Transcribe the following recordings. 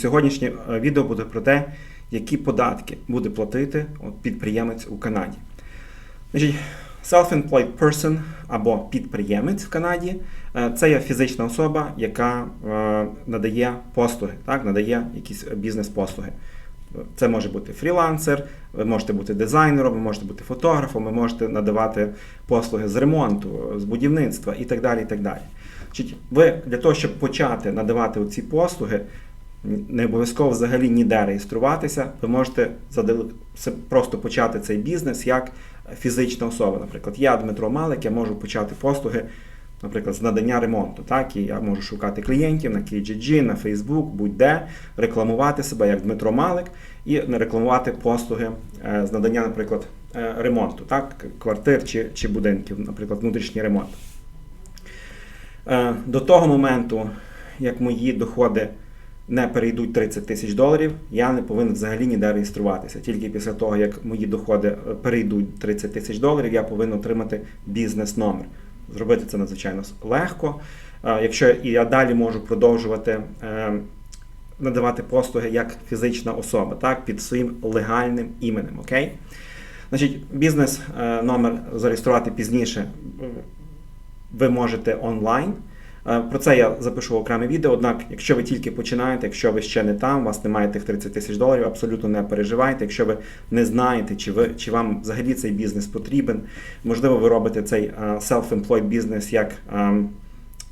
сьогоднішнє е, відео буде про те, які податки буде платити підприємець у Канаді. Значить, self-employed person або підприємець в Канаді е, це є фізична особа, яка е, надає послуги, так, надає якісь бізнес-послуги. Це може бути фрілансер, ви можете бути дизайнером, ви можете бути фотографом, ви можете надавати послуги з ремонту, з будівництва і так далі. І так далі. Ви для того, щоб почати надавати ці послуги, не обов'язково взагалі ніде реєструватися, ви можете просто почати цей бізнес як фізична особа. Наприклад, я Дмитро Малик, я можу почати послуги, наприклад, з надання ремонту. Так, і я можу шукати клієнтів на KGG, на Facebook, будь-де, рекламувати себе як Дмитро Малик і не рекламувати послуги е, з надання, наприклад, е, ремонту, так, квартир чи, чи будинків, наприклад, внутрішній ремонт. Е, До того моменту, як мої доходи не перейдуть 30 тисяч доларів, я не повинен взагалі ніде реєструватися. Тільки після того, як мої доходи е, перейдуть 30 тисяч доларів, я повинен отримати бізнес-номер. Зробити це надзвичайно легко. Е, Якщо я далі можу продовжувати е, надавати послуги як фізична особа, так, під своїм легальним іменем. Окей? Значить, бізнес е, номер зареєструвати пізніше ви можете онлайн. Е, Про це я запишу окреме відео. Однак, якщо ви тільки починаєте, якщо ви ще не там, у вас немає тих 30 тисяч доларів, абсолютно не переживайте. Якщо ви не знаєте, чи ви чи вам взагалі цей бізнес потрібен, можливо, ви робите цей е, self-employed бізнес як ем,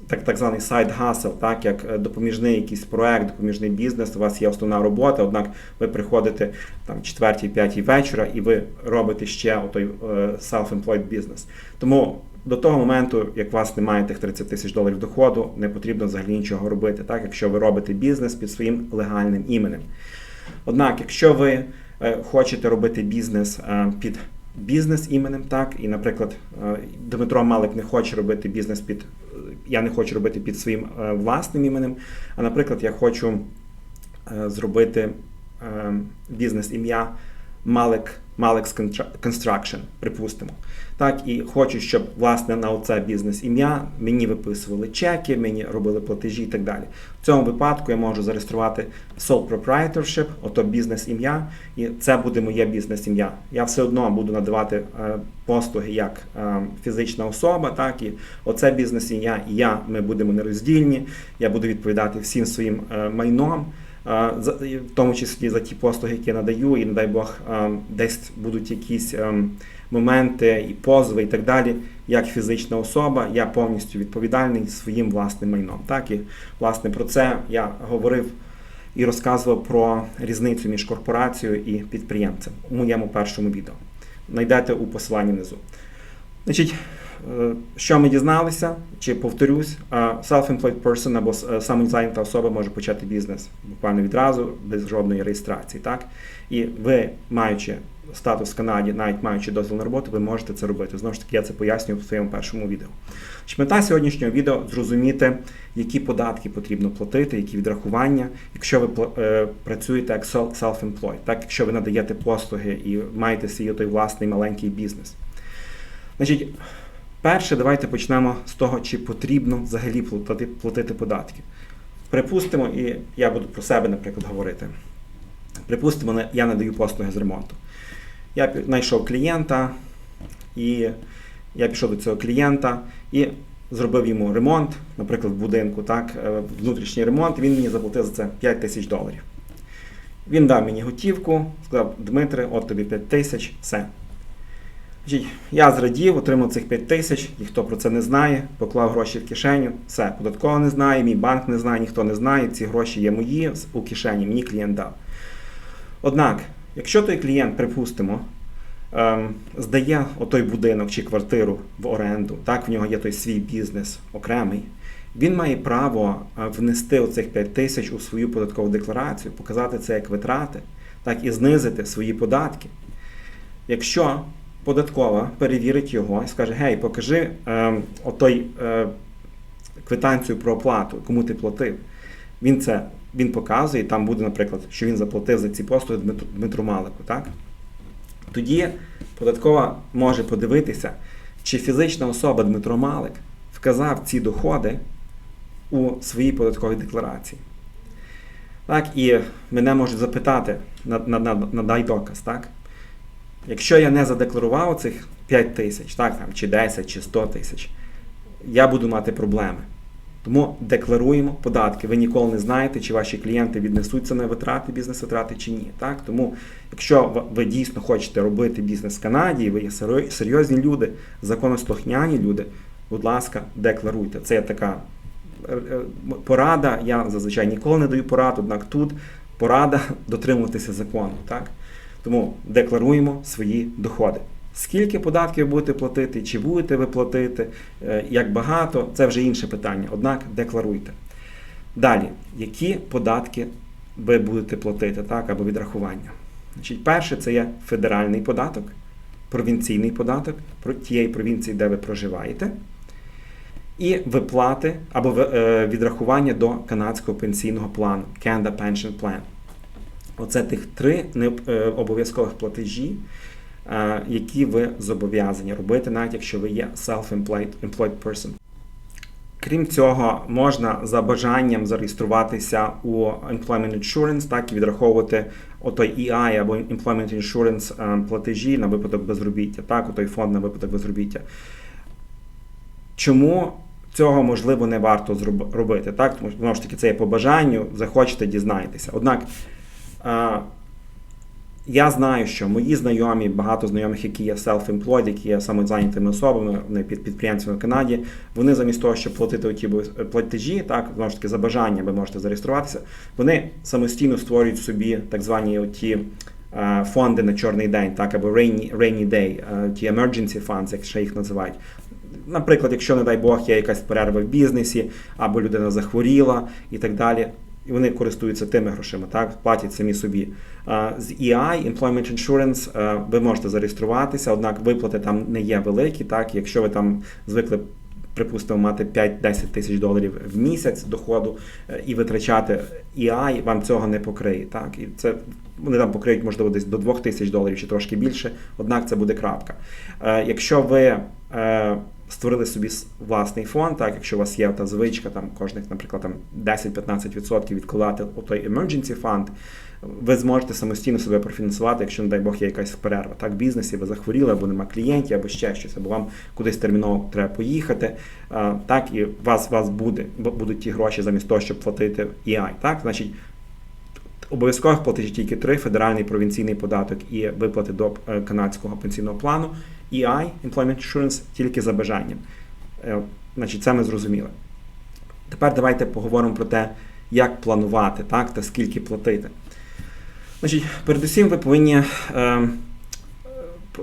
так, так званий side hustle, так як е, допоміжний якийсь проект, допоміжний бізнес. У вас є основна робота, однак ви приходите там четвертій, п'ятій вечора, і ви робите ще отой е, self-employed бізнес. Тому до того моменту, як у вас немає тих 30 тисяч доларів доходу, не потрібно взагалі нічого робити, так якщо ви робите бізнес під своїм легальним іменем. Однак, якщо ви е, хочете робити бізнес е, під бізнес іменем, так, і, наприклад, е, Дмитро Малик не хоче робити бізнес під я не хочу робити під своїм власним іменем, а наприклад, я хочу зробити бізнес-ім'я Малик, Malik's Construction, припустимо. Так, і хочу, щоб власне на оце бізнес-ім'я мені виписували чеки, мені робили платежі і так далі. В цьому випадку я можу зареєструвати sole proprietorship, ото бізнес-ім'я, і це буде моє бізнес-ім'я. Я все одно буду надавати е, послуги як е, фізична особа, так і оце бізнес-ім'я, і я ми будемо нероздільні. Я буду відповідати всім своїм е, майном. В тому числі за ті послуги, які я надаю, і не дай Бог десь будуть якісь ем, моменти і позови і так далі. Як фізична особа, я повністю відповідальний своїм власним майном. Так і власне про це я говорив і розказував про різницю між корпорацією і підприємцем у моєму першому відео. Найдете у посиланні внизу. Значить, що ми дізналися, чи повторюсь, е, self-employed person або е, самозайнята особа може почати бізнес буквально відразу, без жодної реєстрації. Так? І ви, маючи статус в Канаді, навіть маючи дозвіл на роботу, ви можете це робити. Знову ж таки, я це пояснюю в своєму першому відео. Мета сьогоднішнього відео зрозуміти, які податки потрібно платити, які відрахування, якщо ви е, працюєте як self-employed, так, якщо ви надаєте послуги і маєте свій той власний маленький бізнес. Значить, перше, давайте почнемо з того, чи потрібно взагалі платити, платити податки. Припустимо, і я буду про себе, наприклад, говорити. Припустимо, я надаю послуги з ремонту. Я знайшов клієнта, і я пішов до цього клієнта і зробив йому ремонт, наприклад, в будинку, так, е, внутрішній ремонт, він мені заплатив за це 5 тисяч доларів. Він дав мені готівку, сказав, Дмитре, от тобі 5 тисяч, все. Я зрадів, отримав цих 5 тисяч, ніхто про це не знає, поклав гроші в кишеню, все, податкова не знає, мій банк не знає, ніхто не знає, ці гроші є мої у кишені, мені клієнт дав. Однак, якщо той клієнт, припустимо, ем, здає отой будинок чи квартиру в оренду, так, в нього є той свій бізнес окремий, він має право е, внести оцих 5 тисяч у свою податкову декларацію, показати це як витрати, так і знизити свої податки. Якщо податкова перевірить його і скаже: Гей, покажи ем, отой е, квитанцію про оплату, кому ти платив. Він це він показує, там буде, наприклад, що він заплатив за ці послуги Дмитру, Малику. Так? Тоді податкова може подивитися, чи фізична особа Дмитро Малик вказав ці доходи у своїй податковій декларації. Так, і мене можуть запитати, на- на- на- надай доказ, так? Якщо я не задекларував цих 5 тисяч, так, там, чи 10, чи 100 тисяч, я буду мати проблеми. Тому декларуємо податки. Ви ніколи не знаєте, чи ваші клієнти віднесуться на витрати, бізнес-витрати чи ні. Так? Тому, якщо ви дійсно хочете робити бізнес в Канаді, ви є серйозні люди, законослухняні люди, будь ласка, декларуйте. Це така е, е, порада. Я зазвичай ніколи не даю порад, однак тут порада дотримуватися закону. Так? Тому декларуємо свої доходи. Скільки податків будете платити, чи будете ви платити, е, як багато, це вже інше питання. Однак декларуйте. Далі, які податки ви будете платити, так, або відрахування? Значить, перше, це є федеральний податок, провінційний податок тієї провінції, де ви проживаєте, і виплати або е, відрахування до канадського пенсійного плану Canada Pension Plan. Оце тих три е, обов'язкових платежі, які ви зобов'язані робити, навіть якщо ви є self-employed employed person. Крім цього, можна за бажанням зареєструватися у Employment Insurance, так і відраховувати отой EI або Employment Insurance е, платежі на випадок безробіття, так, отой фонд на випадок безробіття. Чому цього можливо не варто робити? Так, тому знову ж таки це є по бажанню, захочете, дізнаєтеся. Однак я знаю, що мої знайомі, багато знайомих, які є self-employed, які є самозайнятими особами, вони під підприємцями в Канаді, вони замість того, щоб платити ті платежі, так знову ж таки за бажанням ви можете зареєструватися, вони самостійно створюють собі так звані ті фонди на чорний день, так або rainy, rainy day, е, ті emergency funds, як ще їх називають. Наприклад, якщо, не дай Бог, є якась перерва в бізнесі, або людина захворіла і так далі. І вони користуються тими грошима, так платять самі собі. З EI, Employment Insurance, ви можете зареєструватися, однак виплати там не є великі. Так, якщо ви там звикли, припустимо, мати 5-10 тисяч доларів в місяць доходу е, і витрачати EI, вам цього не покриє. Так, і це вони там покриють, можливо, десь до 2 тисяч доларів чи трошки більше, однак це буде крапка. Е, Якщо ви е, створили собі власний фонд, так, якщо у вас є та звичка, там кожних, наприклад, там 10-15% відкладати у той emergency fund, ви зможете самостійно себе профінансувати, якщо, не дай Бог, є якась перерва. Так, в бізнесі ви захворіли, або нема клієнтів, або ще щось, або вам кудись терміново треба поїхати. Так, і вас, вас буде, бу- будуть ті гроші замість того, щоб платити EI. Так, значить, обов'язкових платежів тільки три: федеральний провінційний податок і виплати до е, канадського пенсійного плану. EI, Employment Insurance, тільки за бажанням. Е, Значить, це ми зрозуміли. Тепер давайте поговоримо про те, як планувати, так, та скільки платити. Значить, передусім ви повинні е, е,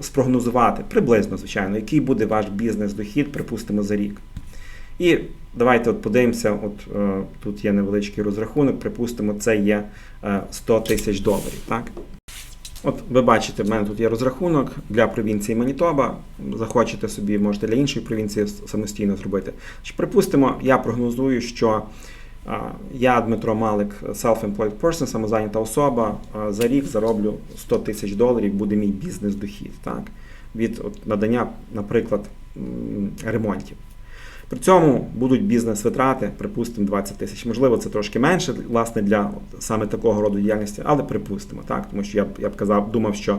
спрогнозувати приблизно, звичайно, який буде ваш бізнес-дохід, припустимо, за рік. І давайте от подивимося, от е, тут є невеличкий розрахунок, припустимо, це є е, 100 тисяч доларів. Так? От ви бачите, в мене тут є розрахунок для провінції Манітоба. Захочете собі, можете для іншої провінції самостійно зробити. Припустимо, я прогнозую, що я, Дмитро Малик, self-employed person, самозайнята особа, за рік зароблю 100 тисяч доларів, буде мій бізнес-дохід. Так? Від от, надання, наприклад, ремонтів. При цьому будуть бізнес-витрати, припустимо, 20 тисяч. Можливо, це трошки менше, власне, для саме такого роду діяльності, але припустимо, так, тому що я б я б казав, думав, що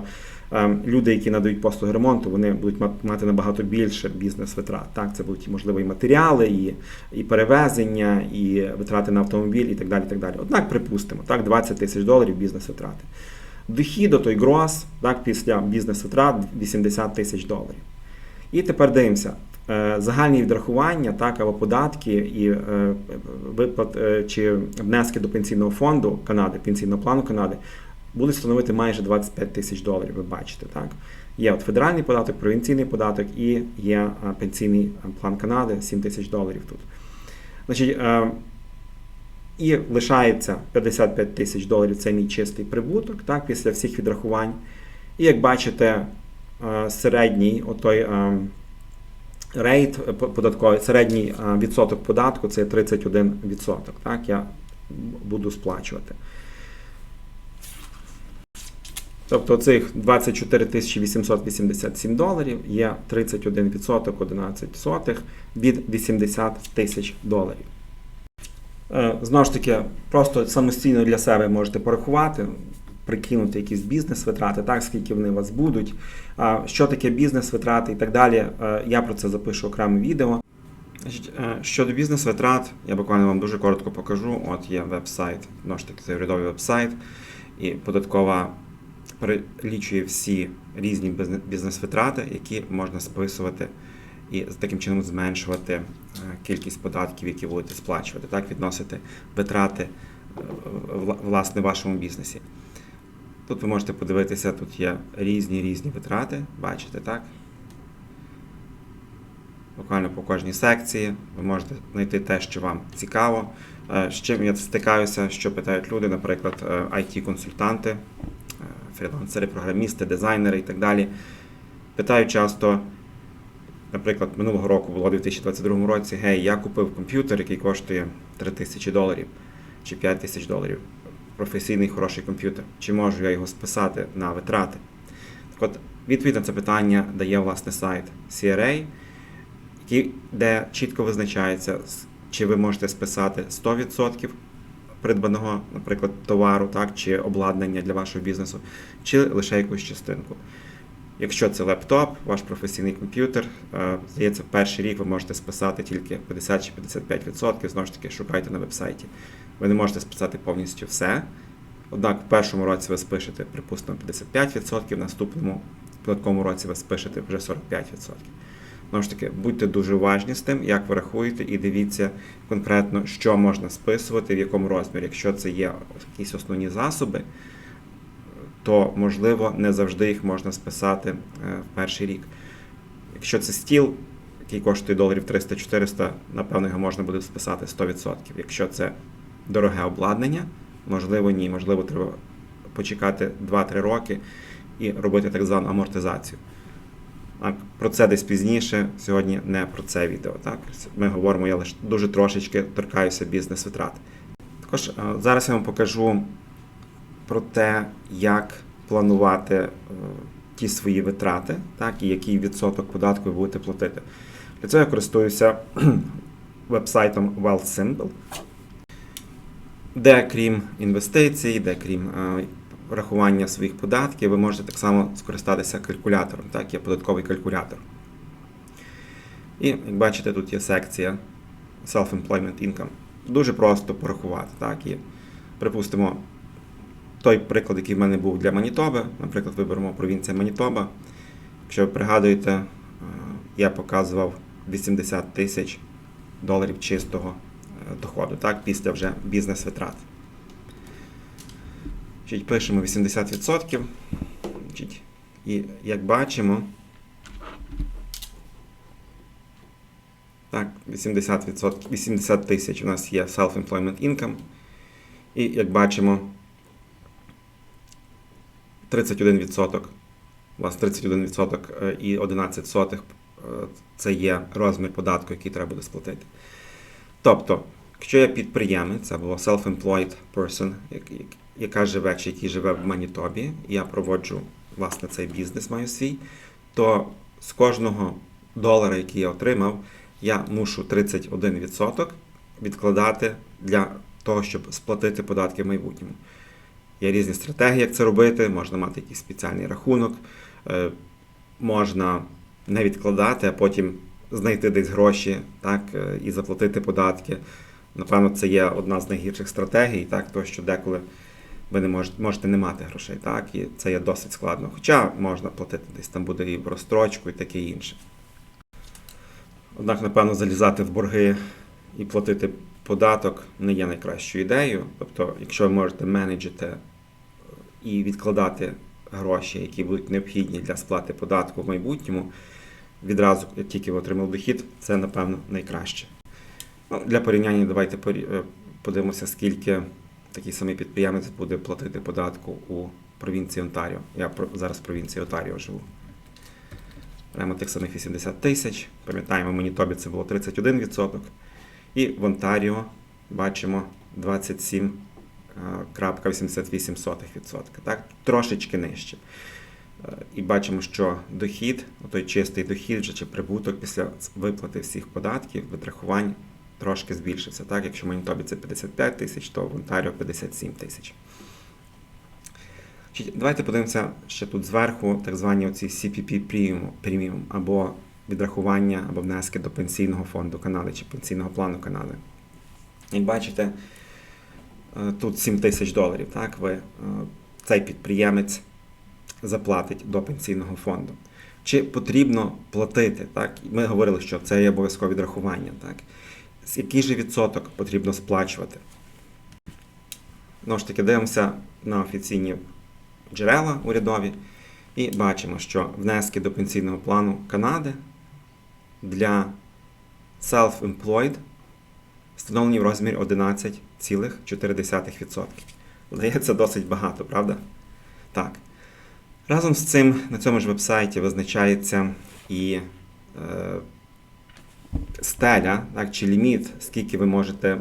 е, люди, які надають послуги ремонту, вони будуть мати набагато більше бізнес-витрат. Так, це будуть можливо і матеріали, і, і перевезення, і витрати на автомобіль, і так далі. Так далі. Однак, припустимо, так, 20 тисяч доларів бізнес-витрати. Дохід, той грос, так, після бізнес-витрат 80 тисяч доларів. І тепер дивимося. Е, Загальні відрахування, так, або податки і е, виплат е, чи внески до пенсійного фонду Канади, пенсійного плану Канади, будуть становити майже 25 тисяч доларів. Ви бачите, так? Є от федеральний податок, провінційний податок і є пенсійний план Канади 7 тисяч доларів тут. Значить, і лишається 55 тисяч доларів це мій чистий прибуток, так, після всіх відрахувань. І як бачите, середній отой рейт е, податковий, середній е, відсоток податку це 31%. Так, я буду сплачувати. Тобто цих 24 887 доларів є 31% 11 сотих від 80 тисяч доларів. Е, Знову ж таки, просто самостійно для себе можете порахувати, прикинути якісь бізнес-витрати, так, скільки вони у вас будуть, що таке бізнес-витрати і так далі. Е, Я про це запишу окреме відео. Е, щодо бізнес-витрат, я буквально вам дуже коротко покажу. От є веб-сайт, знову ж таки, це урядовий веб-сайт, і податкова перелічує всі різні бізнес-витрати, які можна списувати і таким чином зменшувати е, кількість податків, які будете сплачувати, так, відносити витрати власне в вашому бізнесі. Тут ви можете подивитися, тут є різні різні витрати, бачите, так? Буквально по кожній секції ви можете знайти те, що вам цікаво. Е, З чим я стикаюся, що питають люди, наприклад, IT-консультанти, е, фрілансери, програмісти, дизайнери і так далі. Питають часто, наприклад, минулого року було у 2022 році, гей, я купив комп'ютер, який коштує 3 тисячі доларів чи 5 тисяч доларів. Професійний хороший комп'ютер. Чи можу я його списати на витрати? Так от, відповідь на це питання дає власне сайт CRA, де чітко визначається, чи ви можете списати 100% придбаного, наприклад, товару, так, чи обладнання для вашого бізнесу, чи лише якусь частинку. Якщо це лептоп, ваш професійний комп'ютер, е, здається, перший рік ви можете списати тільки 50 чи 55%, знову ж таки, шукайте на вебсайті. Ви не можете списати повністю все. Однак в першому році ви спишете, припустимо, 55%, в наступному податковому році ви спишете вже 45%. Знову ж таки, будьте дуже уважні з тим, як ви рахуєте, і дивіться конкретно, що можна списувати, в якому розмірі. Якщо це є якісь основні засоби, то можливо не завжди їх можна списати е, в перший рік. Якщо це стіл, який коштує доларів 300-400, напевно, його можна буде списати 100%. Якщо це дороге обладнання, можливо, ні. Можливо, треба почекати 2-3 роки і робити так звану амортизацію. Так, про це десь пізніше. Сьогодні не про це відео. Так? Ми говоримо, я лише дуже трошечки торкаюся бізнес-витрат. Також е, зараз я вам покажу про те, як планувати е, ті свої витрати, так, і який відсоток податку ви будете платити. Для цього я користуюся вебсайтом WealthSimple, де крім інвестицій, де крім е, рахування своїх податків, ви можете так само скористатися калькулятором. Так, є податковий калькулятор. І як бачите, тут є секція Self-Employment Income. Дуже просто порахувати. Так, і, припустимо, той приклад, який в мене був для Манітоби, наприклад, виберемо провінція Манітоба. Якщо ви пригадуєте, е, я показував 80 тисяч доларів чистого е, доходу, так, після вже бізнес-витрат. Пишемо 80%. Значить, І як бачимо, так, 80%, 80 тисяч у нас є self-employment income. І як бачимо, 31%, у вас 31% е, і 11 сотих е, це є розмір податку, який треба буде сплатити. Тобто, якщо я підприємець або self-employed person, як- як- яка живе чи який живе в Манітобі, я проводжу власне цей бізнес маю свій, то з кожного долара, який я отримав, я мушу 31% відкладати для того, щоб сплатити податки в майбутньому. Є різні стратегії, як це робити. Можна мати якийсь спеціальний рахунок, е, можна не відкладати, а потім знайти десь гроші так, е, і заплатити податки. Напевно, це є одна з найгірших стратегій, так, тому що деколи ви не можете, можете не мати грошей, так, і це є досить складно. Хоча можна платити десь там буде і в розстрочку, і таке інше. Однак, напевно, залізати в борги і платити податок не є найкращою ідеєю. Тобто, якщо ви можете менеджити е, і відкладати гроші, які будуть необхідні для сплати податку в майбутньому, відразу, як тільки ви отримали дохід, це, напевно, найкраще. Ну, для порівняння давайте е, подивимося, скільки такий самий підприємець буде платити податку у провінції Онтаріо. Я зараз в провінції Онтаріо живу. Беремо тих самих 80 тисяч. Пам'ятаємо, в Манітобі це було 31%. І в Онтаріо бачимо 27,88%. Так? Трошечки нижче. Е, І бачимо, що дохід, той чистий дохід вже чи прибуток після виплати всіх податків, відрахувань трошки збільшився. Так? Якщо в Манітобі це 55 тисяч, то в Онтаріо 57 тисяч. Давайте подивимося ще тут зверху так звані оці CPP Premium або відрахування або внески до пенсійного фонду Канади чи пенсійного плану Канади. Як бачите, е, тут 7 тисяч доларів. Так? Ви, е, цей підприємець заплатить до пенсійного фонду. Чи потрібно платити? Так? Ми говорили, що це є обов'язкове відрахування. Так? Який же відсоток потрібно сплачувати? Знову ж таки, дивимося на офіційні джерела урядові і бачимо, що внески до пенсійного плану Канади для self-employed встановлені в розмірі 11,4%. Здається, досить багато, правда? Так. Разом з цим на цьому ж вебсайті визначається і е, стеля, так, чи ліміт, скільки ви можете,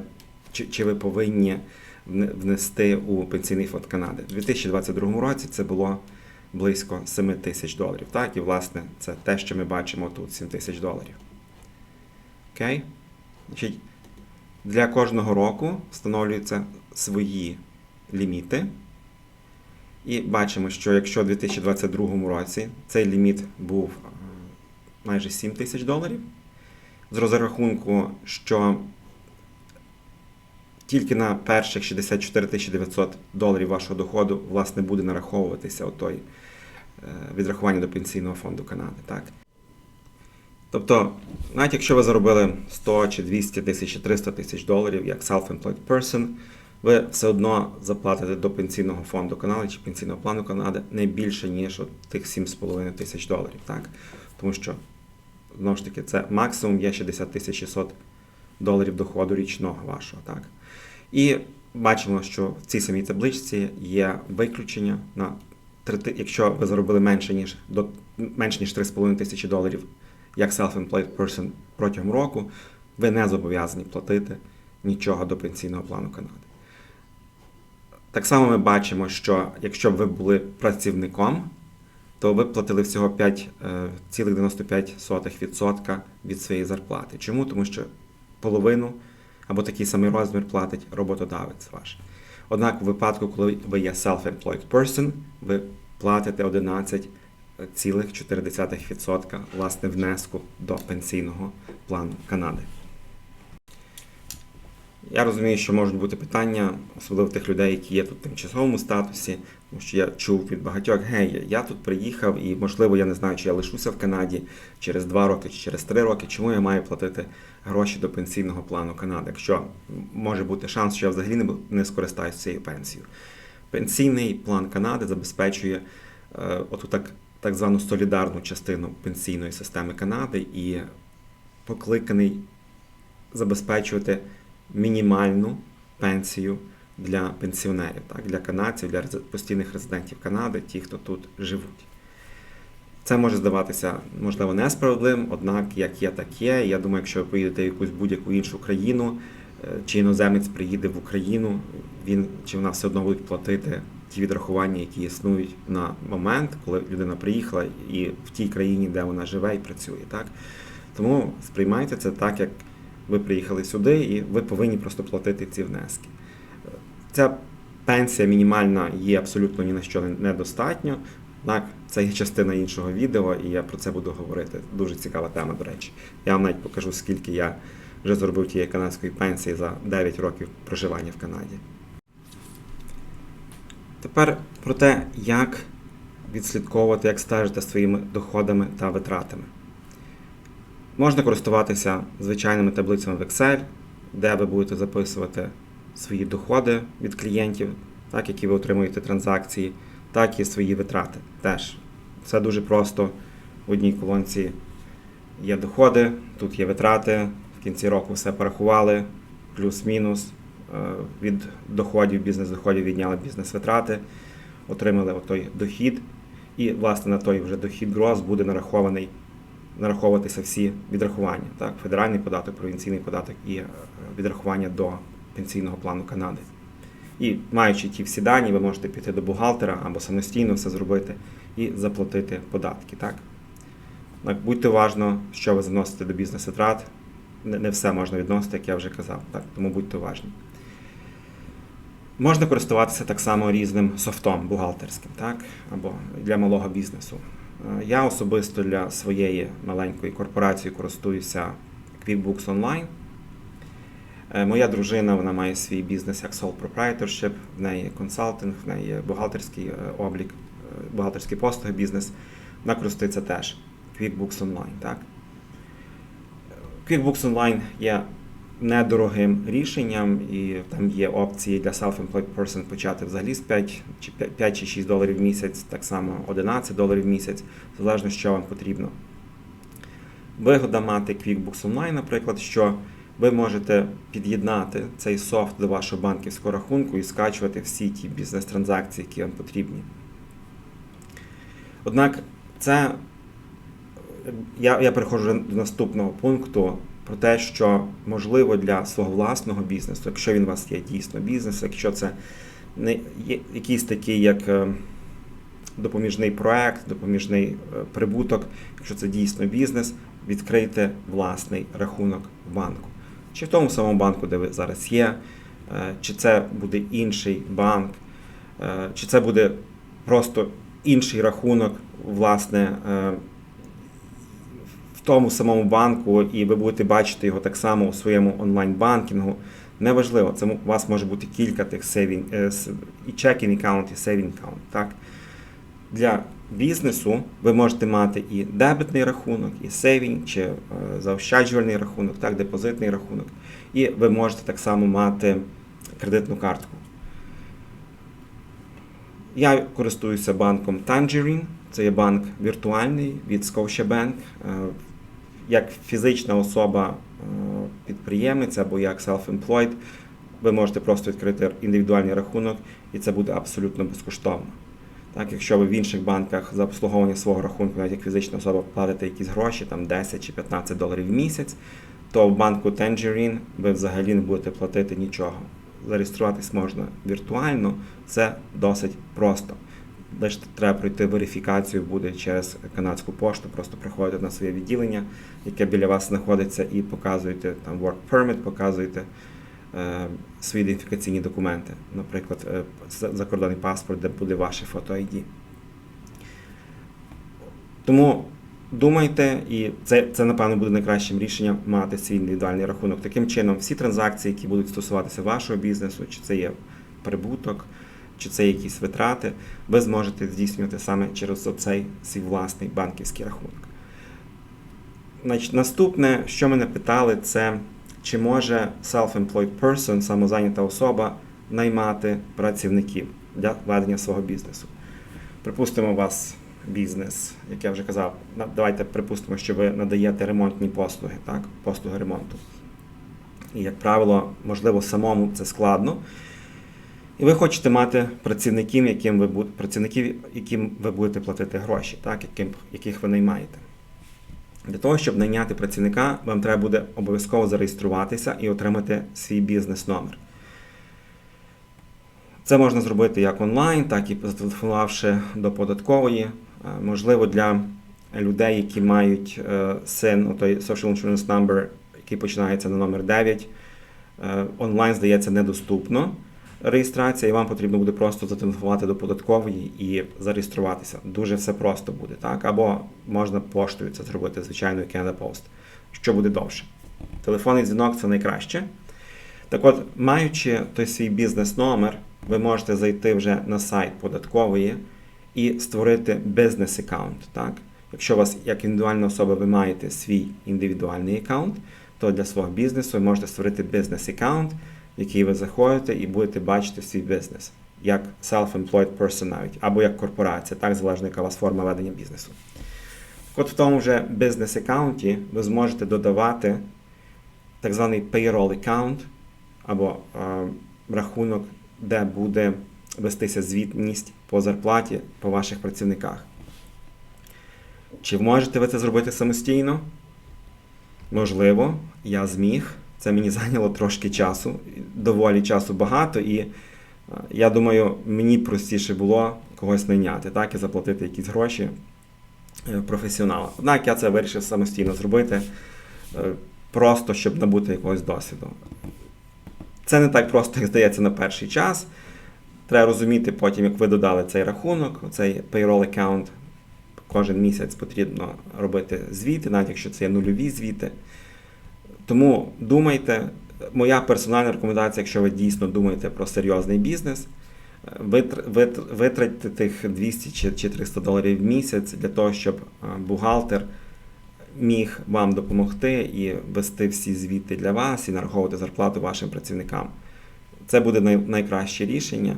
чи, чи ви повинні внести у Пенсійний фонд Канади. У 2022 році це було близько 7 тисяч доларів. Так, і власне це те, що ми бачимо тут 7 тисяч доларів. Окей? Значить, для кожного року встановлюються свої ліміти. І бачимо, що якщо у 2022 році цей ліміт був е, майже 7 тисяч доларів, з розрахунку, що тільки на перших 64 900 доларів вашого доходу власне буде нараховуватися отой е, відрахування до пенсійного фонду Канади. Так? Тобто, навіть якщо ви заробили 100 чи 200 тисяч чи 300 тисяч доларів як self-employed person, ви все одно заплатите до пенсійного фонду Канади чи пенсійного плану Канади не більше, ніж от тих 7,5 тисяч доларів. Так? Тому що, знову ж таки, це максимум є 60 тисяч 600 доларів доходу річного вашого. Так? І бачимо, що в цій самій табличці є виключення на трети- якщо ви заробили менше, ніж до менше ніж 3,5 тисячі доларів як self-employed person протягом року, ви не зобов'язані платити нічого до пенсійного плану Канади. Так само ми бачимо, що якщо б ви були працівником, то ви платили всього 5,95% від своєї зарплати. Чому? Тому що половину або такий самий розмір платить роботодавець ваш. Однак у випадку, коли ви є self-employed person, ви платите 11,4% власне внеску до пенсійного плану Канади. Я розумію, що можуть бути питання, особливо тих людей, які є тут в тимчасовому статусі, тому що я чув від багатьох, гей, я тут приїхав і, можливо, я не знаю, чи я лишуся в Канаді через 2 роки чи через 3 роки, чому я маю платити гроші до пенсійного плану Канади, якщо може бути шанс, що я взагалі не, не скористаюся цією пенсією. Пенсійний план Канади забезпечує е, оту так, так звану солідарну частину пенсійної системи Канади і покликаний забезпечувати мінімальну пенсію для пенсіонерів, так, для канадців, для постійних резидентів Канади, ті, хто тут живуть. Це може здаватися, можливо, несправедливим, однак, як є, так є. Я думаю, якщо ви поїдете в якусь будь-яку іншу країну, е, чи іноземець приїде в Україну, він чи вона все одно будуть платити ті відрахування, які існують на момент, коли людина приїхала і в тій країні, де вона живе і працює. Так? Тому сприймайте це так, як ви приїхали сюди, і ви повинні просто платити ці внески. Ця пенсія мінімальна є абсолютно ні на що недостатньо. Однак це є частина іншого відео, і я про це буду говорити. Дуже цікава тема, до речі. Я вам навіть покажу, скільки я вже заробив тієї канадської пенсії за 9 років проживання в Канаді. Тепер про те, як відслідковувати, як стежити своїми доходами та витратами. Можна користуватися звичайними таблицями в Excel, де ви будете записувати свої доходи від клієнтів, так, які ви отримуєте транзакції, так і свої витрати. Теж все дуже просто. В одній колонці є доходи, тут є витрати, в кінці року все порахували, плюс-мінус. Е, Від доходів, бізнес-доходів відняли бізнес-витрати, отримали отой дохід. І, власне, на той вже дохід гроз буде нарахований нараховуватися всі відрахування, так, федеральний податок, провінційний податок і е, відрахування до пенсійного плану Канади. І маючи ті всі дані, ви можете піти до бухгалтера або самостійно все зробити і заплатити податки. Так? Так, будьте уважно, що ви заносите до бізнес-витрат. не, не все можна відносити, як я вже казав. Так, тому будьте уважні. Можна користуватися так само різним софтом бухгалтерським, так, або для малого бізнесу. Е, Я особисто для своєї маленької корпорації користуюся QuickBooks Online. Е, Моя дружина вона має свій бізнес як sole proprietorship, в неї є консалтинг, в неї є бухгалтерський е, облік, бухгалтерські послуги, бізнес. Вона користується теж QuickBooks Online. Так? QuickBooks Online є недорогим рішенням, і там є опції для self-employed person почати взагалі з 5 чи 5, 5 чи 6 доларів в місяць, так само 11 доларів в місяць, залежно що вам потрібно. Вигода мати QuickBooks Online, наприклад, що ви можете під'єднати цей софт до вашого банківського рахунку і скачувати всі ті бізнес-транзакції, які вам потрібні. Однак, це я, я переходжу до наступного пункту про те, що можливо для свого власного бізнесу, якщо він у вас є дійсно бізнес, якщо це не якийсь такий, як е, допоміжний проект, допоміжний е, прибуток, якщо це дійсно бізнес, відкрийте власний рахунок в банку. Чи в тому самому банку, де ви зараз є, е, чи це буде інший банк, чи це буде просто інший рахунок, власне, тому самому банку, і ви будете бачити його так само у своєму онлайн-банкінгу. Неважливо, це у вас може бути кілька тих е, і checking account, і saving account. Так? Для бізнесу ви можете мати і дебетний рахунок, і сейвінг, чи е, заощаджувальний рахунок, так, депозитний рахунок. І ви можете так само мати кредитну картку. Я користуюся банком Tangerine. Це є банк віртуальний від Scotiabank. Як фізична особа е, підприємець або як self-employed, ви можете просто відкрити індивідуальний рахунок, і це буде абсолютно безкоштовно. Так, якщо ви в інших банках за обслуговування свого рахунку, навіть як фізична особа, платите якісь гроші, там 10 чи 15 доларів в місяць, то в банку Tangerine ви взагалі не будете платити нічого. Зареєструватись можна віртуально, це досить просто. Лише треба пройти верифікацію буде через канадську пошту, просто приходите на своє відділення, яке біля вас знаходиться, і показуєте там work permit, показуєте е, свої ідентифікаційні документи, наприклад, е, закордонний паспорт, де буде ваше фото ID. Тому думайте, і це, це напевно буде найкращим рішенням мати свій індивідуальний рахунок. Таким чином, всі транзакції, які будуть стосуватися вашого бізнесу, чи це є прибуток, чи це якісь витрати, ви зможете здійснювати саме через оцей свій власний банківський рахунок. Наступне, що мене питали, це чи може self-employed person, самозайнята особа, наймати працівників для ведення свого бізнесу. Припустимо, у вас бізнес, як я вже казав, давайте припустимо, що ви надаєте ремонтні послуги, так? послуги ремонту. І, як правило, можливо, самому це складно. І ви хочете мати працівників, яким ви, працівників, яким ви будете платити гроші, так? яким, яких ви наймаєте. Для того, щоб найняти працівника, вам треба буде обов'язково зареєструватися і отримати свій бізнес-номер. Це можна зробити як онлайн, так і зателефонувавши до податкової. Е, Можливо, для людей, які мають е, син, той Social Insurance Number, який починається на номер 9, е, онлайн, здається, недоступно реєстрація, і вам потрібно буде просто зателефонувати до податкової і зареєструватися. Дуже все просто буде, так? Або можна поштою це зробити, звичайно, Canada Post, що буде довше. Телефонний дзвінок це найкраще. Так от, маючи той свій бізнес-номер, ви можете зайти вже на сайт податкової і створити бізнес-аккаунт. Якщо у вас як індивідуальна особа ви маєте свій індивідуальний аккаунт, то для свого бізнесу ви можете створити бізнес-аккаунт, в який ви заходите і будете бачити свій бізнес, як self-employed person навіть, або як корпорація, так залежно, яка у вас форма ведення бізнесу. Так от в тому же бізнес-аккаунті ви зможете додавати так званий payroll account, або е, рахунок, де буде вестися звітність по зарплаті по ваших працівниках. Чи можете ви це зробити самостійно? Можливо, я зміг. Це мені зайняло трошки часу, доволі часу багато, і е, я думаю, мені простіше було когось найняти, так, і заплатити якісь гроші е, професіонала. Однак я це вирішив самостійно зробити. Е, просто щоб набути якогось досвіду. Це не так просто, як здається, на перший час. Треба розуміти потім, як ви додали цей рахунок, цей payroll account. Кожен місяць потрібно робити звіти, навіть якщо це є нульові звіти. Тому думайте, моя персональна рекомендація, якщо ви дійсно думаєте про серйозний бізнес, витр- витр- витратьте тих 200 чи- чи 300 доларів в місяць для того, щоб е, бухгалтер міг вам допомогти і вести всі звіти для вас і нараховувати зарплату вашим працівникам. Це буде най- найкраще рішення.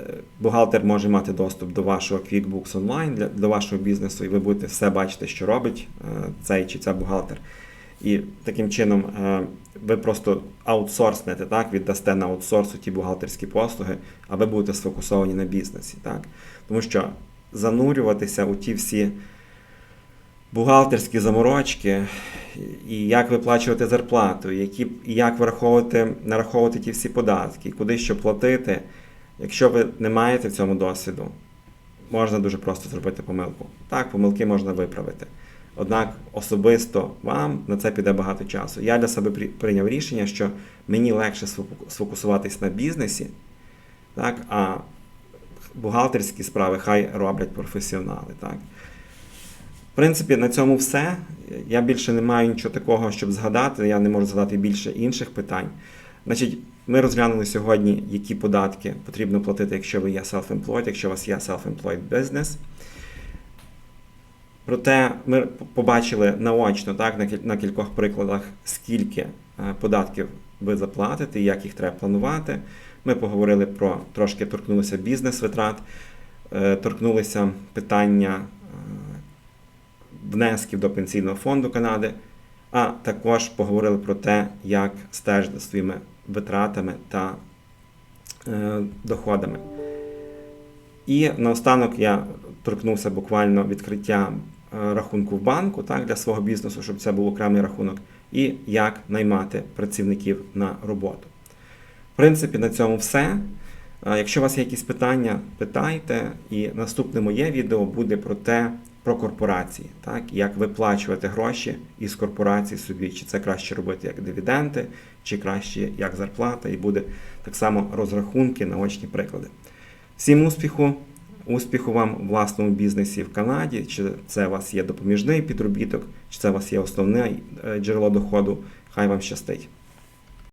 Е, Бухгалтер може мати доступ до вашого QuickBooks онлайн для, вашого бізнесу, і ви будете все бачити, що робить е, цей чи ця бухгалтер. І таким чином е, ви просто аутсорснете, так, віддасте на аутсорсу ті бухгалтерські послуги, а ви будете сфокусовані на бізнесі. Так? Тому що занурюватися у ті всі бухгалтерські заморочки, і як виплачувати зарплату, які, і як враховувати, нараховувати ті всі податки, куди що платити. Якщо ви не маєте в цьому досвіду, можна дуже просто зробити помилку. Так, помилки можна виправити. Однак особисто вам на це піде багато часу. Я для себе прийняв рішення, що мені легше сфокусуватись на бізнесі, так, а бухгалтерські справи хай роблять професіонали. Так. В принципі, на цьому все. Я більше не маю нічого такого, щоб згадати. Я не можу згадати більше інших питань. Значить, ми розглянули сьогодні, які податки потрібно платити, якщо ви є self-employed, якщо у вас є self-employed business. Проте ми побачили наочно так, на кількох прикладах, скільки е, податків ви заплатите як їх треба планувати. Ми поговорили про трошки торкнулися бізнес-витрат, е, торкнулися питання е, внесків до Пенсійного фонду Канади, а також поговорили про те, як стежити своїми витратами та доходами. І наостанок я торкнувся буквально відкриття рахунку в банку так, для свого бізнесу, щоб це був окремий рахунок, і як наймати працівників на роботу. В принципі, на цьому все. Е, Якщо у вас є якісь питання, питайте. І наступне моє відео буде про те, про корпорації, так, як виплачувати гроші із корпорацій собі, чи це краще робити як дивіденди, чи краще як зарплата, і буде так само розрахунки, наочні приклади. Всім успіху! Успіху вам в власному бізнесі в Канаді, чи це у вас є допоміжний підробіток, чи це у вас є основне е, джерело доходу. Хай вам щастить!